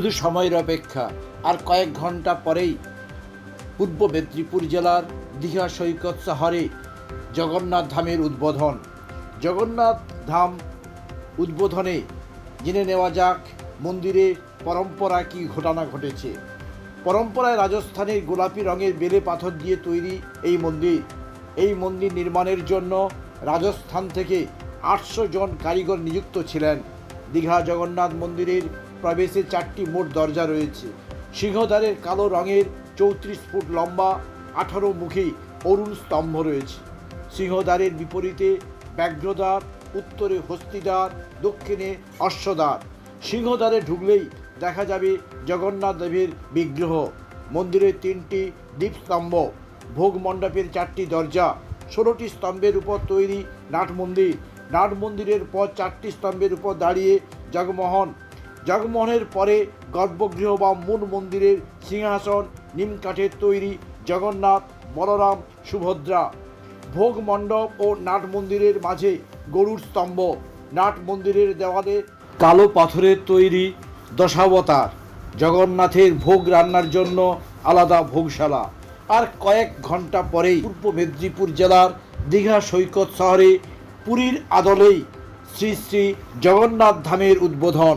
শুধু সময়ের অপেক্ষা, আর কয়েক ঘণ্টা পরেই পূর্ব মেদিনীপুর জেলার দীঘা সৈকত শহরে জগন্নাথ ধামের উদ্বোধন। জগন্নাথ ধাম উদ্বোধনে জেনে নেওয়া যাক মন্দিরে পরম্পরা কি ঘটনা ঘটেছে। পরম্পরায় রাজস্থানের গোলাপি রঙের বেলে পাথর দিয়ে তৈরি এই মন্দির। এই মন্দির নির্মাণের জন্য রাজস্থান থেকে আটশো জন কারিগর নিযুক্ত ছিলেন। দীঘা জগন্নাথ মন্দিরের প্রবেশে চারটি মোট দরজা রয়েছে। সিংহদ্বারের কালো রঙের চৌত্রিশ ফুট লম্বা আঠারো মুখী অরুণ স্তম্ভ রয়েছে। সিংহদ্বারের বিপরীতে ব্যাঘ্রদ্বার, উত্তরে হস্তিদ্বার, দক্ষিণে অশ্বদ্বার। সিংহদ্বারে ঢুকলেই দেখা যাবে জগন্নাথ দেবের বিগ্রহ। মন্দিরের তিনটি দ্বীপস্তম্ভ। ভোগ মণ্ডপের চারটি দরজা। ষোলোটি স্তম্ভের উপর তৈরি নাট মন্দির। নাট মন্দিরের পর চারটি স্তম্ভের উপর দাঁড়িয়ে জগমোহন জগমোহনের পরে গর্ভগৃহ বা মূল মন্দিরের সিংহাসন নিমকাঠের তৈরি জগন্নাথ, বলরাম, সুভদ্রা। ভোগ মণ্ডপ ও নাট মন্দিরের মাঝে গরুর স্তম্ভ। নাট মন্দিরের দেওয়ালে কালো পাথরের তৈরি দশাবতার। জগন্নাথের ভোগ রান্নার জন্য আলাদা ভোগশালা। আর কয়েক ঘণ্টা পরেই পূর্ব মেদিনীপুর জেলার দীঘা সৈকত শহরে পুরীর আদলেই শ্রী শ্রী জগন্নাথ ধামের উদ্বোধন।